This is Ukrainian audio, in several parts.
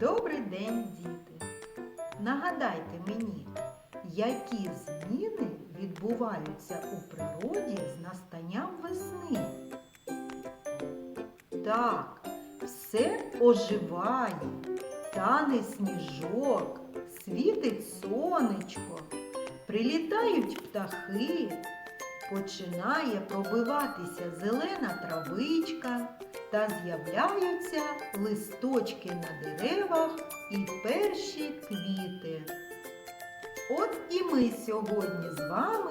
Добрий день, діти! Нагадайте мені, які зміни відбуваються у природі з настанням весни? Так, все оживає, тане сніжок, світить сонечко, прилітають птахи, починає пробиватися зелена травичка та з'являються листочки на деревах і перші квіти. От і ми сьогодні з вами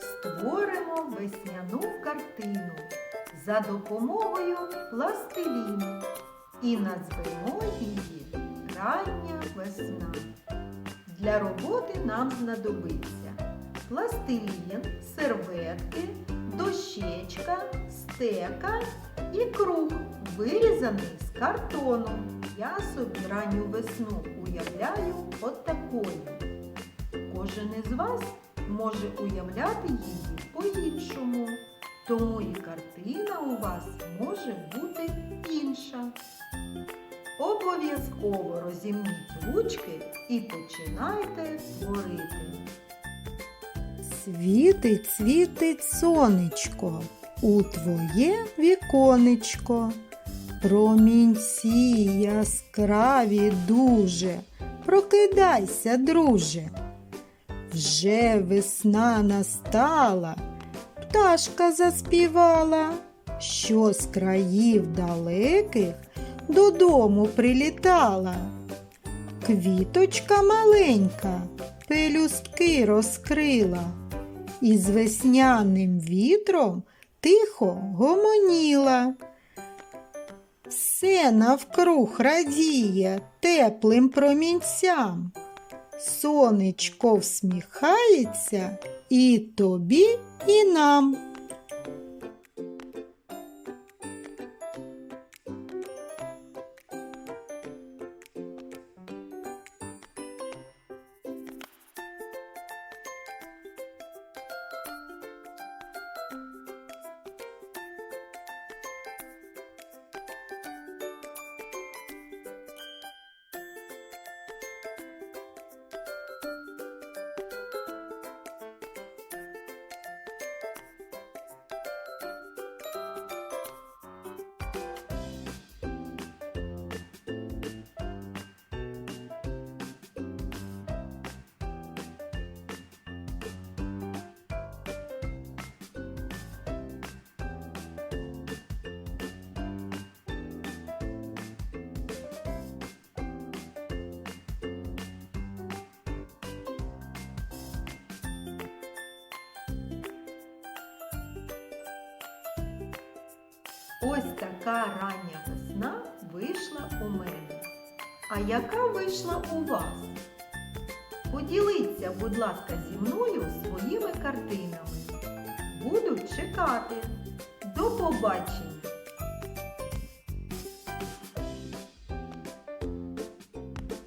створимо весняну картину за допомогою пластиліну і назвемо її Рання весна. Для роботи нам знадобиться пластилін, серветки, дощечка, стека і круг, вирізаний з картону. Я собі ранню весну уявляю отакою. Кожен із вас може уявляти її по-іншому, тому і картина у вас може бути інша. Обов'язково розімніть ручки і починайте творити. Світить, світить сонечко у твоє віконечко. Промінці яскраві дуже, прокидайся, друже. Вже весна настала, пташка заспівала, що з країв далеких додому прилітала. Квіточка маленька пелюстки розкрила і з весняним вітром тихо гомоніла. Все навкруг радіє теплим промінцям. Сонечко всміхається і тобі, і нам. Ось така рання весна вийшла у мене. А яка вийшла у вас? Поділіться, будь ласка, зі мною своїми картинами. Буду чекати. До побачення!